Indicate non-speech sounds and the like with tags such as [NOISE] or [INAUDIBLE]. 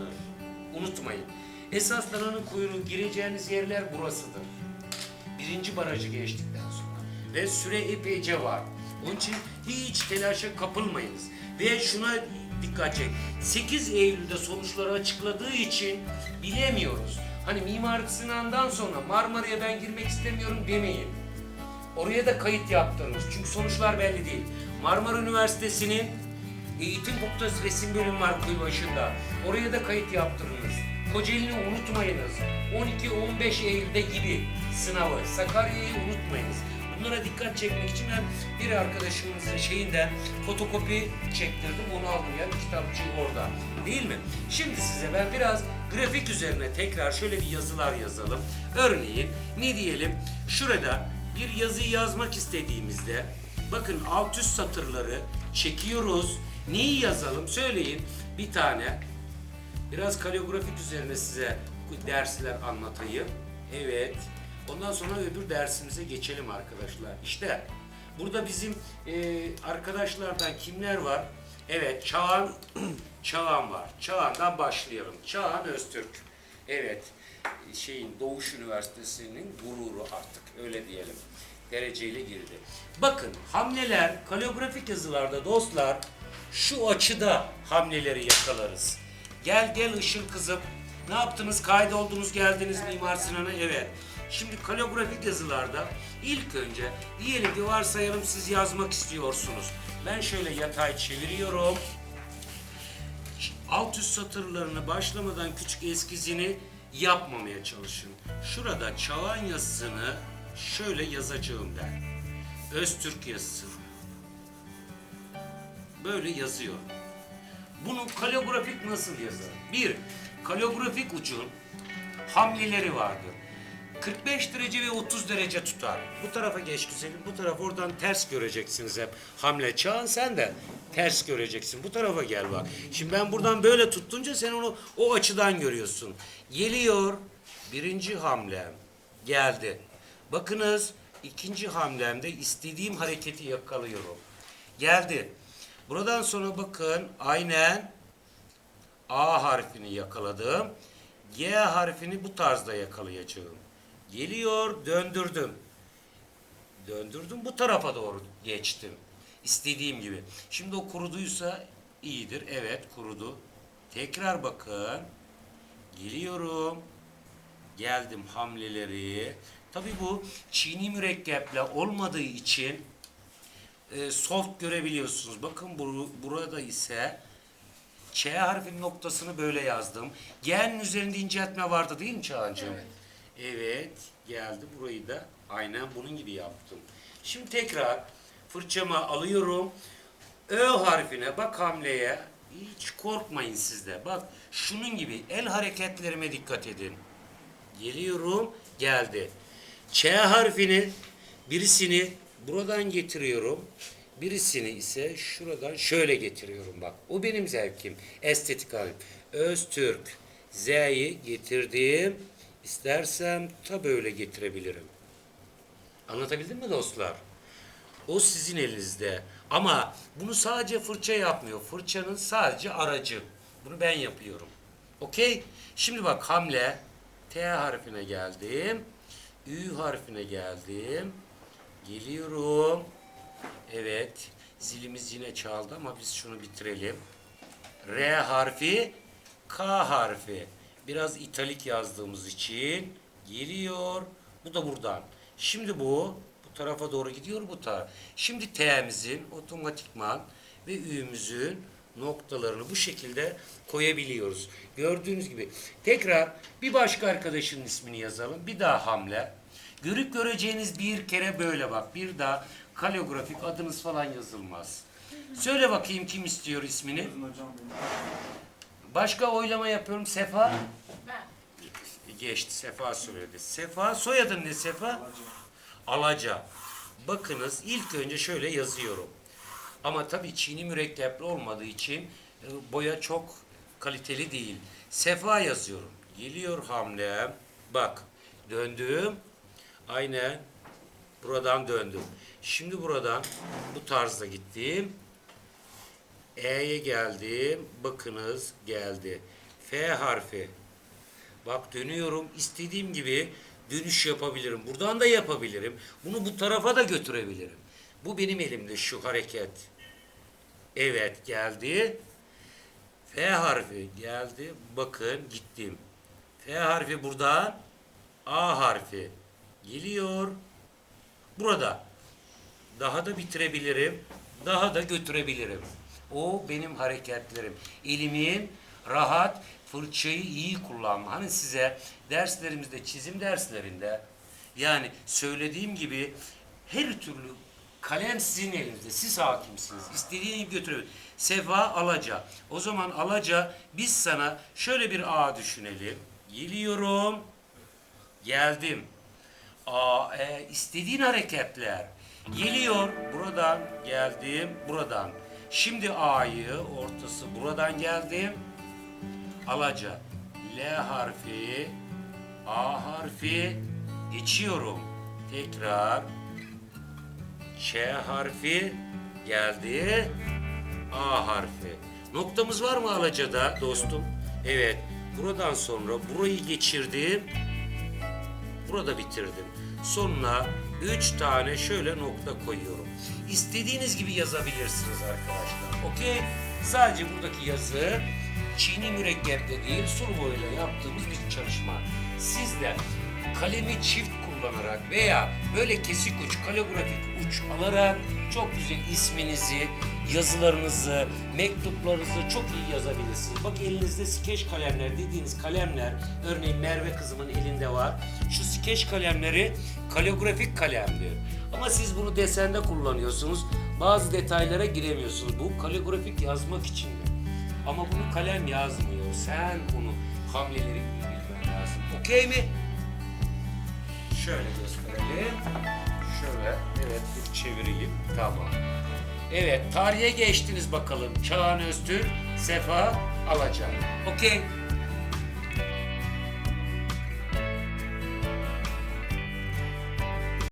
sınavdır. Unutmayın. Esas dananın kuyruğu gireceğiniz yerler burasıdır. Birinci barajı geçtikten sonra. Ve süre epeyce var. Onun için hiç telaşa kapılmayınız. Ve şuna dikkat çek. 8 Eylül'de sonuçları açıkladığı için bilemiyoruz. Hani mimarlık sınavından sonra Marmara'ya ben girmek istemiyorum demeyin. Oraya da kayıt yaptırınız. Çünkü sonuçlar belli değil. Marmara Üniversitesi'nin eğitim fakültesi resim bölümü var kuyu başında. Oraya da kayıt yaptırınız. Kocaeli'ni unutmayınız. 12-15 Eylül'de gibi sınavı. Sakarya'yı unutmayınız. Bunlara dikkat çekmek için ben bir arkadaşımızın şeyinden fotokopi çektirdim. Onu aldım yani kitapçı orada. Değil mi? Şimdi size ben biraz grafik üzerine tekrar şöyle bir yazılar yazalım. Örneğin ne diyelim? Şurada bir yazıyı yazmak istediğimizde bakın alt üst satırları çekiyoruz. Neyi yazalım? Söyleyin. Bir tane Biraz kaligrafik üzerine size dersler anlatayım. Evet. Ondan sonra öbür dersimize geçelim arkadaşlar. İşte burada bizim e, arkadaşlardan kimler var? Evet, Çağan, [CLEARS THROAT] Çağan var. Çağan'dan başlayalım. Çağan Öztürk. Evet, şeyin Doğuş Üniversitesi'nin gururu artık öyle diyelim. Dereceyle girdi. Bakın hamleler kaligrafik yazılarda dostlar şu açıda hamleleri yakalarız. Gel gel Işıl kızım. Ne yaptınız? Kaydoldunuz geldiniz Mimar Sinan'a. Evet. Şimdi kaligrafik yazılarda ilk önce diyelim ki varsayalım siz yazmak istiyorsunuz. Ben şöyle yatay çeviriyorum. Alt üst satırlarını başlamadan küçük eskizini yapmamaya çalışın. Şurada çağan yazısını şöyle yazacağım ben. Öztürk yazısı. Böyle yazıyorum. Bunu kaligrafik nasıl yazar? Bir, kaligrafik ucun hamleleri vardır. 45 derece ve 30 derece tutar. Bu tarafa geç güzelim. Bu taraf oradan ters göreceksiniz hep. Hamle çağın sen de ters göreceksin. Bu tarafa gel bak. Şimdi ben buradan böyle tuttunca sen onu o açıdan görüyorsun. Geliyor birinci hamlem. Geldi. Bakınız ikinci hamlemde istediğim hareketi yakalıyorum. Geldi. Buradan sonra bakın aynen A harfini yakaladım. G harfini bu tarzda yakalayacağım. Geliyor, döndürdüm. Döndürdüm, bu tarafa doğru geçtim. İstediğim gibi. Şimdi o kuruduysa iyidir. Evet, kurudu. Tekrar bakın. Geliyorum. Geldim hamleleri. Tabii bu çini mürekkeple olmadığı için e, soft görebiliyorsunuz. Bakın bu, burada ise Ç harfinin noktasını böyle yazdım. G'nin üzerinde inceltme vardı değil mi Çağancığım? Evet. Evet, geldi. Burayı da aynen bunun gibi yaptım. Şimdi tekrar fırçamı alıyorum. Ö harfine bak hamleye. Hiç korkmayın siz de. Bak şunun gibi el hareketlerime dikkat edin. Geliyorum, geldi. Ç harfini birisini buradan getiriyorum. Birisini ise şuradan şöyle getiriyorum bak. O benim zevkim. Estetik halim. Öztürk. Z'yi getirdim. İstersem ta böyle getirebilirim. Anlatabildim mi dostlar? O sizin elinizde. Ama bunu sadece fırça yapmıyor. Fırçanın sadece aracı. Bunu ben yapıyorum. Okey? Şimdi bak hamle. T harfine geldim. Ü harfine geldim. Geliyorum. Evet. Zilimiz yine çaldı ama biz şunu bitirelim. R harfi, K harfi. Biraz italik yazdığımız için geliyor. Bu da buradan. Şimdi bu bu tarafa doğru gidiyor bu taraf. Şimdi T'mizin otomatikman ve Ü'müzün noktalarını bu şekilde koyabiliyoruz. Gördüğünüz gibi. Tekrar bir başka arkadaşının ismini yazalım. Bir daha hamle. Görüp göreceğiniz bir kere böyle bak. Bir daha kaligrafik adınız falan yazılmaz. Söyle bakayım kim istiyor ismini? Başka oylama yapıyorum. Sefa? Geçti. Sefa söyledi. Sefa. Soyadın ne Sefa? Alaca. Bakınız ilk önce şöyle yazıyorum. Ama tabii çini mürekkepli olmadığı için e, boya çok kaliteli değil. Sefa yazıyorum. Geliyor hamlem. Bak döndüm. Aynen buradan döndüm. Şimdi buradan bu tarzda gittim. E'ye geldim. Bakınız geldi. F harfi. Bak dönüyorum. istediğim gibi dönüş yapabilirim. Buradan da yapabilirim. Bunu bu tarafa da götürebilirim. Bu benim elimde şu hareket. Evet geldi. F harfi geldi. Bakın gittim. F harfi burada. A harfi geliyor. Burada. Daha da bitirebilirim. Daha da götürebilirim. O benim hareketlerim. Elimin rahat, fırçayı iyi kullanma. Hani size derslerimizde, çizim derslerinde yani söylediğim gibi her türlü kalem sizin elinizde. Siz hakimsiniz. İstediğini gibi götürebilir. Sefa alaca. O zaman alaca biz sana şöyle bir A düşünelim. Geliyorum. Geldim. A, e, istediğin hareketler. Geliyor. Buradan geldim. Buradan. Şimdi A'yı ortası buradan geldim. Alaca. L harfi. A harfi. Geçiyorum. Tekrar. Ç harfi geldi. A harfi. Noktamız var mı Alaca'da dostum? Evet. Buradan sonra burayı geçirdim. Burada bitirdim. Sonuna üç tane şöyle nokta koyuyorum. İstediğiniz gibi yazabilirsiniz arkadaşlar. Okey? Sadece buradaki yazı çiğni mürekkeple değil sulu boyayla yaptığımız bir çalışma. Siz de kalemi çift kullanarak veya böyle kesik uç, kaligrafik uç alarak çok güzel isminizi, yazılarınızı, mektuplarınızı çok iyi yazabilirsiniz. Bak elinizde skeç kalemler dediğiniz kalemler, örneğin Merve kızımın elinde var. Şu skeç kalemleri kaligrafik kalemdir. Ama siz bunu desende kullanıyorsunuz. Bazı detaylara giremiyorsunuz. Bu kaligrafik yazmak için. Ama bunu kalem yazmıyor. Sen bunu hamleleri iyi bilmen lazım. Okey mi? Şöyle gösterelim. Şöyle. Evet dur çevireyim. Tamam. Evet tarihe geçtiniz bakalım. Çağan Öztürk, Sefa Alaca. Okey.